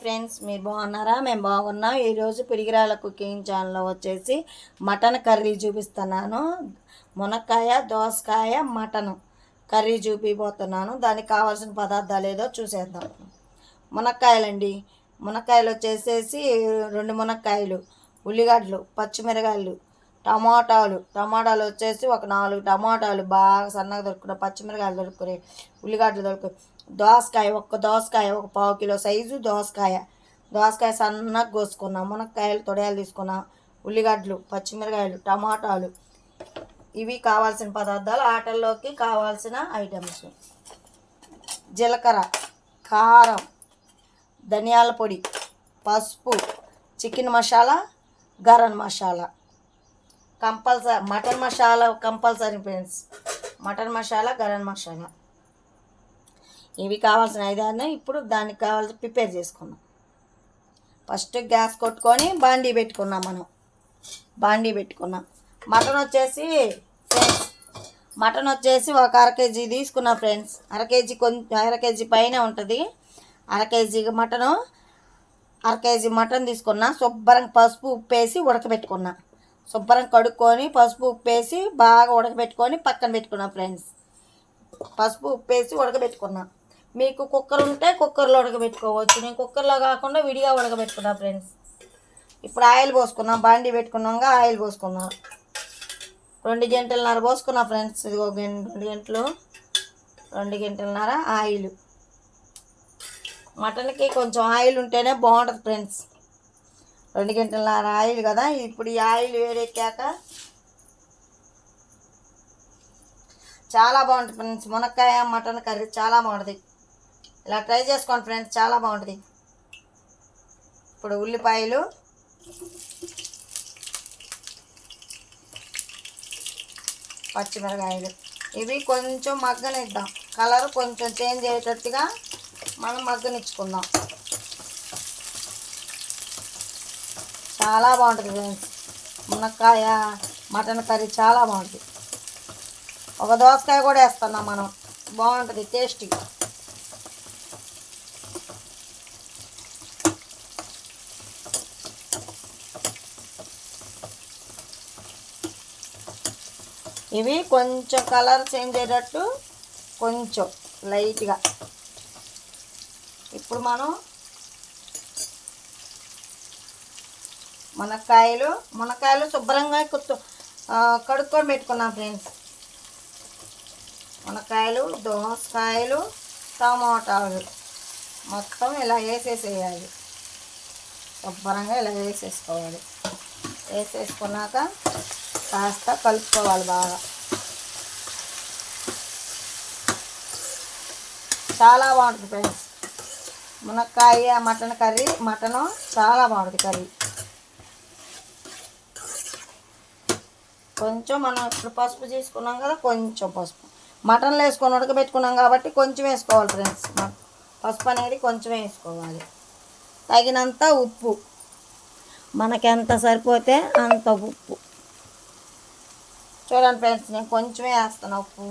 Friends మీరు బాగున్నారా? మేము బాగున్నాం. ఈరోజు పిడిగిరాల కుకింగ్ ఛానల్లో వచ్చేసి మటన్ కర్రీ చూపిస్తున్నాను. మునక్కాయ దోసకాయ మటన్ కర్రీ చూపిపోతున్నాను. దానికి కావాల్సిన పదార్థాలు ఏదో చూసేద్దాం. మునక్కాయలండి. మునక్కాయలు వచ్చేసేసి రెండు మునక్కాయలు ఉల్లిగడ్డలు పచ్చిమిరకాయలు టమాటాలు. టమాటాలు వచ్చేసి ఒక నాలుగు టమాటాలు బాగా సన్నగా దొరుకుతాయి పచ్చిమిరకాయలు దొరుకుతాయి ఉల్లిగడ్డలు దొరుకు దోసకాయ ఒక్క దోసకాయ ఒక పావు కిలో సైజు దోసకాయ. దోసకాయ సన్నగా కోసుకున్నాం. మునక్కాయలు తొడయాలు తీసుకున్నాం. ఉల్లిగడ్డలు పచ్చిమిరకాయలు టమాటాలు. ఇవి కావాల్సిన పదార్థాలు ఆటల్లోకి కావాల్సిన ఐటమ్స్. జీలకర్ర కారం ధనియాల పొడి పసుపు chicken masala garam masala. Compulsory mutton masala compulsory friends. Mutton masala garam masala. ఇవి కావాల్సిన ఐదాన్ని ఇప్పుడు దానికి కావాల్సి ప్రిపేర్ చేసుకున్నాం ఫస్ట్ గ్యాస్ కొట్టుకొని బాండీ పెట్టుకున్నాం మనం. బాండీ పెట్టుకున్నాం. మటన్ వచ్చేసి ఫ్రెండ్స్ మటన్ వచ్చేసి ఒక అర కేజీ తీసుకున్నా ఫ్రెండ్స్. అర కేజీ కొంచెం అర కేజీ పైన ఉంటుంది. అర కేజీ మటను అర కేజీ మటన్ తీసుకున్నా శుభ్రంగా పసుపు ఉప్పు వేసి ఉడకబెట్టుకున్నా. శుభ్రంగా కడుక్కొని పసుపు ఉప్పేసి బాగా ఉడకబెట్టుకొని పక్కన పెట్టుకున్నా ఫ్రెండ్స్. పసుపు ఉప్పేసి ఉడకబెట్టుకున్నాను మీకు కుక్కర్ ఉంటే కుక్కర్లో ఉడకబెట్టుకోవచ్చు. నేను కుక్కర్లో కాకుండా విడిగా ఉడకబెట్టుకున్నా ఫ్రెండ్స్. ఇప్పుడు ఆయిల్ పోసుకున్నాం బాండీ పెట్టుకున్నాక ఆయిల్ పోసుకున్నాం రెండు గంటలన్నర పోసుకున్నా ఫ్రెండ్స్. ఇది ఒక రెండు గంటలు. రెండు గంటలన్నర ఆయిల్. మటన్కి కొంచెం ఆయిల్ ఉంటేనే బాగుంటుంది ఫ్రెండ్స్. రెండు గంటల ఆయిల్ కదా ఇప్పుడు ఈ ఆయిల్ వేడెక్కాక చాలా బాగుంటుంది ఫ్రెండ్స్. మునక్కాయ మటన్ కర్రీ చాలా బాగుంటుంది. ఇలా ట్రై చేసుకోండి ఫ్రెండ్స్ చాలా బాగుంటుంది. ఇప్పుడు ఉల్లిపాయలు పచ్చిమిరకాయలు. ఇవి కొంచెం మగ్గనిద్దాం. కలర్ కొంచెం చేంజ్ అయ్యేటట్టుగా మనం మగ్గనిచ్చుకుందాం. చాలా బాగుంటుంది ఫ్రెండ్స్. మునక్కాయ మటన్ కర్రీ చాలా బాగుంటుంది. ఒక దోసకాయ కూడా వేస్తున్నాం మనం. బాగుంటుంది టేస్టీ. ఇవి కొంచెం కలర్ చేంజ్ అయ్యేటట్టు కొంచెం లైట్గా. ఇప్పుడు మనం మునక్కాయలు మునక్కాయలు శుభ్రంగా కుత్తు కడుక్కొని పెట్టుకున్నాం ఫ్రెండ్స్ మునక్కాయలు దోసకాయలు టమాటాలు మొత్తం ఇలా వేసేసేయాలి. శుభ్రంగా ఇలా వేసేసుకోవాలి. వేసేసుకున్నాక కాస్త కలుపుకోవాలి బాగా. చాలా బాగుంటుంది ఫ్రెండ్స్ మునక్కాయ మటన్ కర్రీ మటను చాలా బాగుంటుంది కర్రీ. కొంచెం మనం ఇప్పుడు పసుపు తీసుకున్నాం కదా కొంచెం పసుపు. మటన్లో వేసుకొని ఉడకబెట్టుకున్నాం కాబట్టి కొంచెం వేసుకోవాలి ఫ్రెండ్స్. పసుపు అనేది కొంచెం వేసుకోవాలి. తగినంత ఉప్పు. మనకెంత సరిపోతే అంత ఉప్పు. చూడండి ఫ్రెండ్స్ నేను కొంచెమే వేస్తాను ఉప్పు.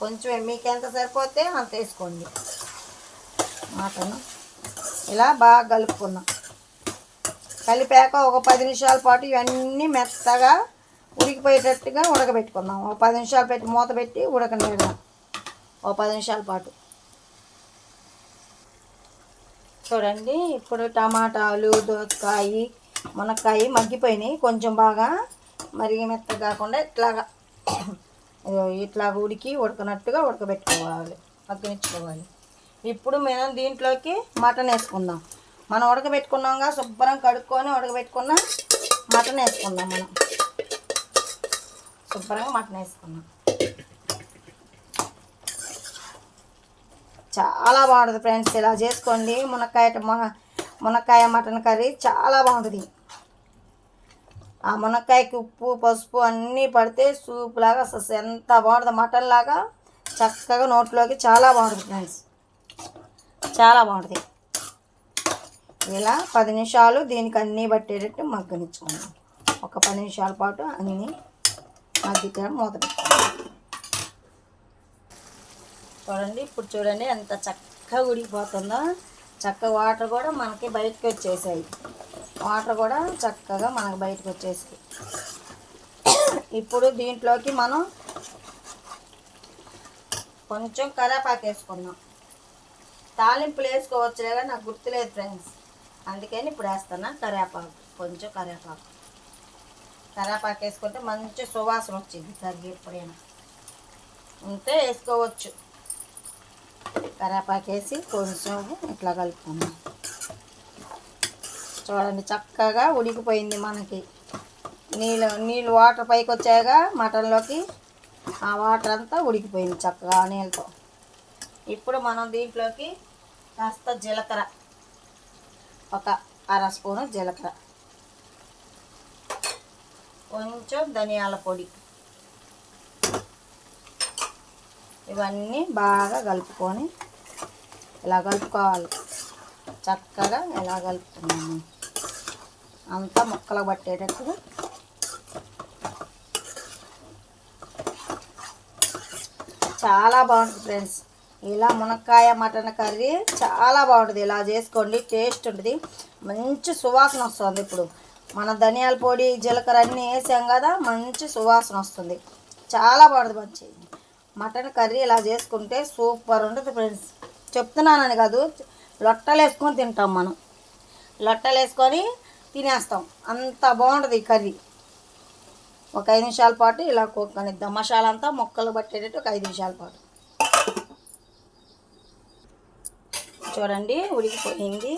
కొంచెమే మీకు ఎంత సరిపోతే అంత వేసుకోండి. మటన్ ఇలా బాగా కలుపుకున్నాం. కలిపాక ఒక పది నిమిషాల పాటు ఇవన్నీ మెత్తగా ఉడికిపోయేటట్టుగా ఉడకబెట్టుకుందాం. ఒక పది నిమిషాలు పెట్టి మూత పెట్టి ఉడకనిద్దాం ఒక పది నిమిషాల పాటు. చూడండి ఇప్పుడు టమాటాలు దోసకాయ మునక్కాయ మగ్గిపోయినాయి. కొంచెం బాగా మరిగ మెత్త కాకుండా ఇట్లాగా ఇట్లా ఉడికి ఉడకనట్టుగా ఉడకబెట్టుకోవాలి. మగ్గనిచ్చుకోవాలి. ఇప్పుడు మనం దీంట్లోకి మటన్ వేసుకుందాం. మనం ఉడకబెట్టుకున్నాంగా శుభ్రం కడుక్కొని ఉడకబెట్టుకున్న మటన్ వేసుకుందాం మనం. శుభ్రంగా మటన్ వేసుకున్నాం. చాలా బాగుంటుంది ఫ్రెండ్స్ ఇలా చేసుకోండి. మునక్కాయ మ- మునక్కాయ మటన్ కర్రీ చాలా బాగుంటుంది. ఆ మునక్కాయకి ఉప్పు పసుపు అన్నీ పడితే సూప్ లాగా అసలు ఎంత బాగుంటుంది. మటన్ లాగా చక్కగా నోట్లోకి చాలా బాగుంటుంది ఫ్రెండ్స్. చాలా బాగుంటుంది. ఇలా పది నిమిషాలు దీనికి అన్నీ పట్టేటట్టు మగ్గనిచ్చుకుందాం. ఒక పది నిమిషాల పాటు అన్నీ మగ్గితే మూత చూడండి ఇప్పుడు చూడండి ఎంత చక్కగా ఉడికిపోతుందో. చక్కగా వాటర్ కూడా మనకి బయటకు వచ్చేసాయి. వాటర్ కూడా చక్కగా మనకు బయటకు వచ్చేసాయి. ఇప్పుడు దీంట్లోకి మనం కొంచెం కరేపాకు వేసుకున్నాం తాలింపులు వేసుకోవచ్చులే నాకు గుర్తులేదు ఫ్రెండ్స్. అందుకని ఇప్పుడు వేస్తున్నా కరేపాకు కొంచెం కరేపాకు. కరేపాకు వేసుకుంటే మంచి సువాసన వచ్చింది కర్రీ ఎప్పుడైనా. ఉంటే వేసుకోవచ్చు. కరాపాకు వేసి కొంచెం ఇట్లా కలుపుకుందాం. చూడండి చక్కగా ఉడికిపోయింది మనకి. నీళ్ళు నీళ్ళు వాటర్ పైకి వచ్చాక మటన్లోకి. ఆ వాటర్ అంతా ఉడికిపోయింది చక్కగా నీళ్ళతో. ఇప్పుడు మనం దీంట్లోకి కాస్త జీలకర్ర. ఒక అర స్పూను జీలకర్ర. కొంచెం ధనియాల పొడి. ఇవన్నీ బాగా కలుపుకొని ఇలా కలుపుకోవాలి? చక్కగా ఇలా కలుపుతున్నాము? అంతా ముక్కలు పట్టేటట్టుగా చాలా బాగుంటుంది ఫ్రెండ్స్. ఇలా మునక్కాయ మటన్ కర్రీ చాలా బాగుంటుంది. ఇలా చేసుకోండి టేస్ట్ ఉంటుంది. మంచి సువాసన వస్తుంది ఇప్పుడు. మన ధనియాల పొడి జీలకర్ర అన్నీ వేసాం కదా మంచి సువాసన వస్తుంది. చాలా బాగుంటుంది మంచి. మటన్ కర్రీ ఇలా చేసుకుంటే సూపర్ ఉంటుంది ఫ్రెండ్స్. చెప్తున్నానని కాదు లొట్టలు వేసుకొని తింటాం మనం. లొట్టలు వేసుకొని తినేస్తాం. అంత బాగుంటుంది ఈ కర్రీ. ఒక ఐదు నిమిషాల పాటు ఇలా కుక్కనిద్దాం మసాలా అంతా ముక్కలు పట్టేటట్టు ఒక ఐదు నిమిషాల పాటు. చూడండి ఉడికిపోయింది.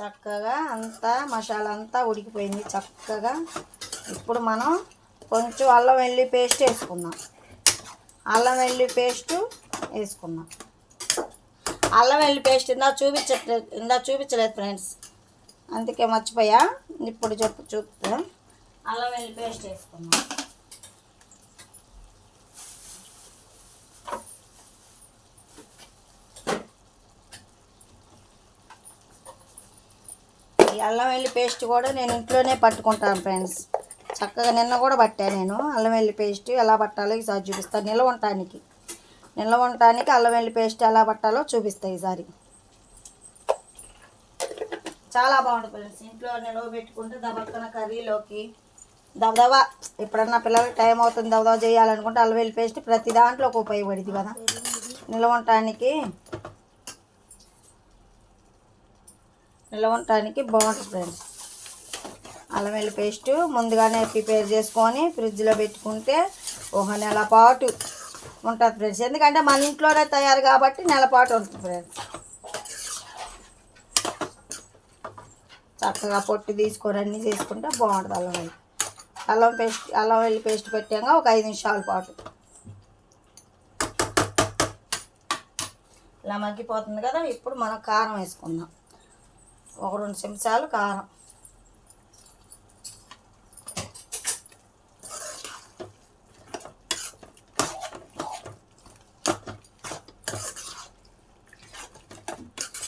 చక్కగా అంతా మసాలా అంతా ఉడికిపోయింది చక్కగా. ఇప్పుడు మనం కొంచెం అల్లం వెల్లి పేస్ట్ వేసుకుందాం. అల్లం వెల్లి పేస్ట్ వేసుకుందాం. అల్లం వెల్లి పేస్ట్ ఇందా చూపించట్లేదు ఇందా చూపించలేదు ఫ్రెండ్స్. అందుకే మర్చిపోయా. ఇప్పుడు చెప్పు చూపుతా అల్లం వెల్లి పేస్ట్ వేసుకుందాం. ఈ అల్లం వెల్లి పేస్ట్ కూడా నేను ఇంట్లోనే పట్టుకుంటాను ఫ్రెండ్స్. చక్కగా నిన్న కూడా పట్టాను నేను అల్లం వెల్లి పేస్ట్ ఎలా పట్టాలో ఈసారి చూపిస్తాను నిల్వ ఉండటానికి నిల్వ ఉండటానికి అల్లం వెల్లి పేస్ట్ ఎలా పట్టాలో చూపిస్తాయి ఈసారి. చాలా బాగుంటుంది ఫ్రెండ్స్. ఇంట్లో నిల్వ పెట్టుకుంటే దబక్కన కర్రీలోకి దబదబా ఎప్పుడన్నా పిల్లలకి టైం అవుతుంది దబదబా చేయాలనుకుంటే అల్లం వెల్లి పేస్ట్ ప్రతి దాంట్లోకి ఉపయోగపడింది కదా. నిల్వ ఉండటానికి నిల్వ ఉండటానికి బాగుంటుంది ఫ్రెండ్స్. అల్లం వెల్లి పేస్ట్ ముందుగానే ప్రిపేర్ చేసుకొని ఫ్రిడ్జ్లో పెట్టుకుంటే ఒక నెల పాటు ఉంటుంది ఫ్రెండ్స్. ఎందుకంటే మన ఇంట్లోనే తయారు కాబట్టి నెల పాటు ఉంటుంది ఫ్రెండ్స్. చక్కగా పొట్టు తీసుకొని అన్నీ చేసుకుంటే బాగుంటుంది అల్లం వెల్లి అల్లం పేస్ట్ అల్లం వెల్లి పేస్ట్ పెట్టాక ఒక ఐదు నిమిషాల పాటు. ఇలా మగ్గిపోతుంది కదా ఇప్పుడు మనం కారం వేసుకుందాం. ఒక రెండు చెంచాలు కారం.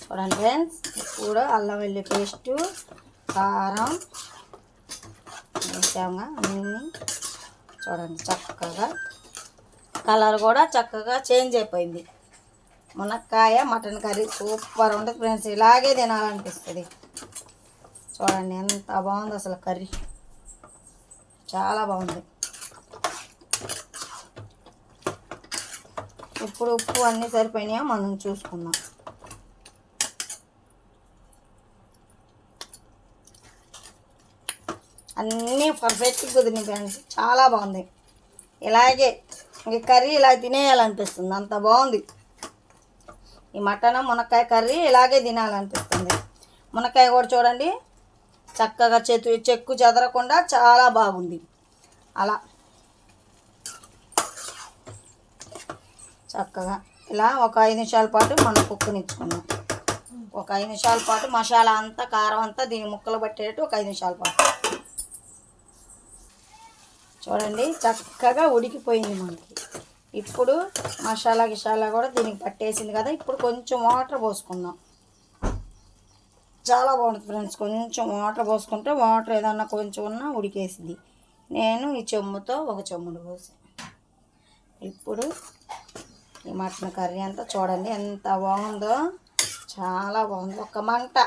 చూడండి ఫ్రెండ్స్ ఇప్పుడు అల్లం వెల్లి పేస్టు కారం వేసాము అన్నీ. చూడండి చక్కగా. కలర్ కూడా చక్కగా చేంజ్ అయిపోయింది. మునక్కాయ మటన్ కర్రీ సూపర్ ఉంటుంది ఫ్రెండ్స్. ఇలాగే తినాలనిపిస్తుంది. చూడండి ఎంత బాగుంది అసలు కర్రీ. చాలా బాగుంది. ఇప్పుడు ఉప్పు అన్నీ సరిపోయినాయో? మనం చూసుకుందాం. అన్నీ పర్ఫెక్ట్గా కుదిరినాయి ఫ్రెండ్స్. చాలా బాగుంది. ఇలాగే ఇంక కర్రీ ఇలా తినేయాలనిపిస్తుంది. అంత బాగుంది. ఈ మటన్ మునక్కాయ కర్రీ ఇలాగే తినాలనిపిస్తుంది. మునక్కాయ కూడా చూడండి చక్కగా చెతు చెక్కు చెదరకుండా చాలా బాగుంది. అలా. చక్కగా. ఇలా ఒక ఐదు నిమిషాల పాటు మనం కుక్కనిచ్చుకున్నాం ఒక ఐదు నిమిషాల పాటు మసాలా అంతా కారం అంతా దీని ముక్కలు పట్టేటట్టు ఒక ఐదు నిమిషాల పాటు. చూడండి చక్కగా ఉడికిపోయింది మనకి. ఇప్పుడు మసాలా గిషాలా కూడా దీనికి పట్టేసింది కదా. ఇప్పుడు కొంచెం వాటర్ పోసుకుందాం. చాలా బాగుంటుంది ఫ్రెండ్స్. కొంచెం వాటర్ పోసుకుంటే వాటర్ ఏదన్నా కొంచెం ఉన్నా ఉడికేసింది. నేను ఈ చెమ్ముతో ఒక చెమ్ముడు పోసాను ఇప్పుడు ఈ మటన్ కర్రీ అంతా చూడండి ఎంత బాగుందో. చాలా బాగుంది. ఒక మంట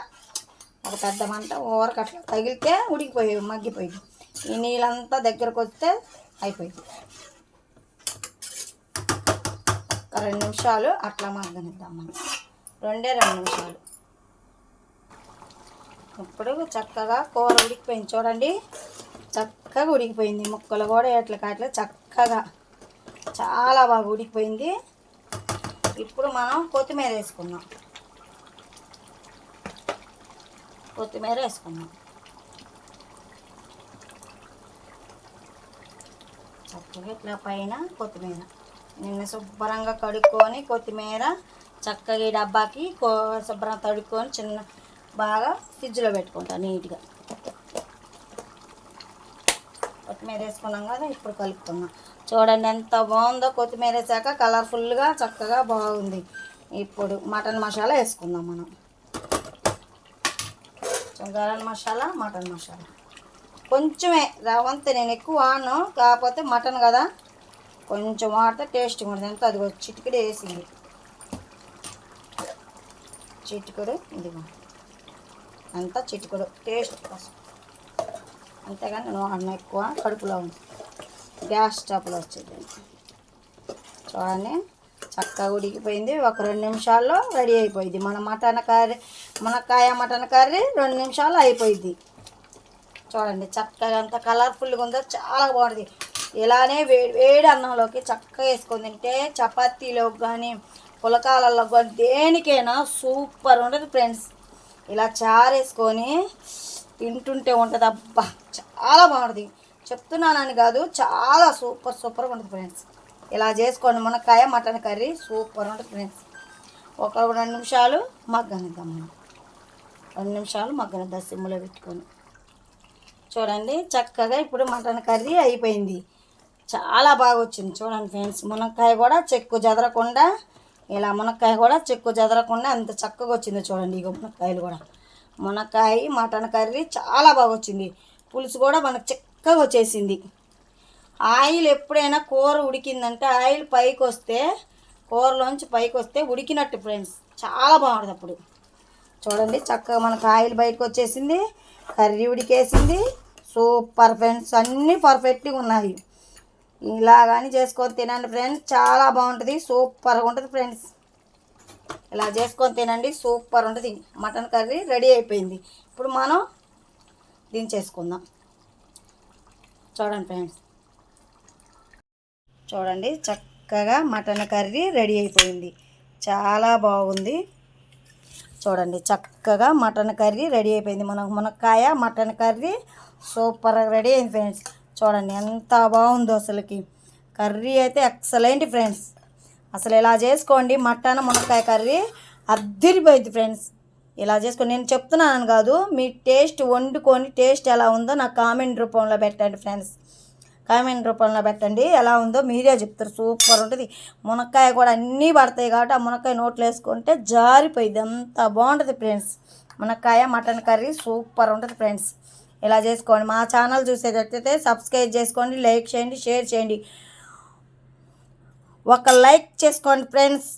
ఒక పెద్ద మంట ఊరకట్ల అట్లా తగిలితే ఉడికిపోయి మగ్గిపోయింది. ఈ నీళ్ళంతా దగ్గరకు వస్తే అయిపోయింది. రెండు నిమిషాలు అట్లా మగ్గనిద్దాం మనం. రెండే రెండు నిమిషాలు. ఇప్పుడు చక్కగా కూర ఉడికిపోయింది. చూడండి. చక్కగా ఉడికిపోయింది. ముక్కలు కూడా ఎట్లా కాట్లే చక్కగా. చాలా బాగా ఉడికిపోయింది. ఇప్పుడు మనం కొత్తిమీర వేసుకుందాం. కొత్తిమీర వేసుకుందాం. చక్కగా ఇట్లా పైన కొత్తిమీర. నిన్న శుభ్రంగా కడుక్కొని కొత్తిమీర చక్కగా ఈ డబ్బాకి కో శుభ్రంగా తడుక్కొని చిన్న బాగా ఫ్రిడ్జ్లో పెట్టుకుంటాను నీట్గా. కొత్తిమీర వేసుకున్నాం కదా ఇప్పుడు కలుపుతున్నాం చూడండి ఎంత బాగుందో కొత్తిమీర వేసాక కలర్ఫుల్గా చక్కగా బాగుంది. ఇప్పుడు మటన్ మసాలా వేసుకుందాం మనం. గరం మసాలా మటన్ మసాలా. కొంచెమే రవంత నేను ఎక్కువ వాడను కాకపోతే మటన్ కదా. కొంచెం వాడితే టేస్ట్ ఉంటుంది ఎంత అది చిటికడు వేసింది. చిటికడు ఇదిగో. అంతా చిటికడు. టేస్ట్ కోసం. అంతేగాని నేను వాడిన ఎక్కువ కడుపులో ఉంది. గ్యాస్ స్టవ్లో వచ్చేది. చూడండి. చక్కగా ఉడికిపోయింది. ఒక రెండు నిమిషాల్లో రెడీ అయిపోయింది. మన మటన్ కర్రీ మునక్కాయ మటన్ కర్రీ రెండు నిమిషాలు అయిపోయింది. చూడండి. చక్కగా అంత కలర్ఫుల్గా ఉందో చాలా బాగుంటుంది ఇలానే వేడి వేడి అన్నంలోకి చక్కగా వేసుకొని తింటే చపాతీలోకి కానీ పులకాలలో కానీ దేనికైనా సూపర్ ఉంటుంది ఫ్రెండ్స్. ఇలా చారు వేసుకొని తింటుంటే ఉంటుంది. అబ్బా చాలా బాగుంటుంది. చెప్తున్నానని కాదు చాలా సూపర్ సూపర్గా ఉంటుంది ఫ్రెండ్స్. ఇలా చేసుకోండి మునక్కాయ మటన్ కర్రీ సూపర్ ఉంటుంది ఫ్రెండ్స్. ఒక రెండు నిమిషాలు మగ్గనిద్దాం మనం. రెండు నిమిషాలు మగ్గనిద్దాం సిమ్లో పెట్టుకొని. చూడండి చక్కగా ఇప్పుడు మటన్ కర్రీ అయిపోయింది. చాలా బాగా వచ్చింది చూడండి ఫ్రెండ్స్. మునక్కాయ కూడా చెక్కు చెదరకుండా ఇలా మునక్కాయ కూడా చెక్కు చెదరకుండా అంత చక్కగా వచ్చింది చూడండి ఇక మునక్కాయలు కూడా. మునక్కాయ మటన్ కర్రీ చాలా బాగా వచ్చింది పులుసు కూడా మనకు చక్కగా వచ్చేసింది ఆయిల్ ఎప్పుడైనా కూర ఉడికిందంటే ఆయిల్ పైకి వస్తే కూరలోంచి పైకి వస్తే ఉడికినట్టు ఫ్రెండ్స్. చాలా బాగుంటుంది అప్పుడు. చూడండి చక్కగా మనకు ఆయిల్ బయటకు వచ్చేసింది కర్రీ ఉడికేసింది. సూపర్ ఫ్రెండ్స్ అన్నీ పర్ఫెక్ట్గా ఉన్నాయి. ఇలా కానీ చేసుకొని తినండి ఫ్రెండ్స్. చాలా బాగుంటుంది. సూపర్గా ఉంటుంది ఫ్రెండ్స్. ఇలా చేసుకొని తినండి. సూపర్ ఉంటుంది. మటన్ కర్రీ రెడీ అయిపోయింది. ఇప్పుడు మనం దించేసుకుందాం. చూడండి ఫ్రెండ్స్. చూడండి చక్కగా మటన్ కర్రీ రెడీ అయిపోయింది. చాలా బాగుంది. చూడండి చక్కగా మటన్ కర్రీ రెడీ అయిపోయింది. మనకు మునక్కాయ మటన్ కర్రీ సూపర్గా రెడీ అయింది ఫ్రెండ్స్. చూడండి ఎంత బాగుందో అసలుకి. కర్రీ అయితే ఎక్సలెంట్ ఫ్రెండ్స్ అసలు ఇలా చేసుకోండి? మటన్ మునక్కాయ కర్రీ అద్దరిపోయింది ఫ్రెండ్స్ ఇలా చేసుకోండి. నేను చెప్తున్నాను కాదు మీ టేస్ట్ వండుకొని టేస్ట్ ఎలా ఉందో నాకు కామెంట్ రూపంలో పెట్టండి ఫ్రెండ్స్ కామెంట్ రూపంలో పెట్టండి. ఎలా ఉందో మీరే చెప్తారు. సూపర్ ఉంటుంది. మునక్కాయ కూడా అన్నీ పడతాయి కాబట్టి ఆ మునక్కాయ నోట్లో వేసుకుంటే జారిపోయింది అంత బాగుంటుంది ఫ్రెండ్స్ మునక్కాయ మటన్ కర్రీ సూపర్ ఉంటుంది ఫ్రెండ్స్ ఇలా చేసుకోండి. మా ఛానల్ చూసేటట్టయితే సబ్స్క్రైబ్ చేసుకోండి లైక్ చేయండి షేర్ చేయండి. ఒక లైక్ చేసుకోండి ఫ్రెండ్స్.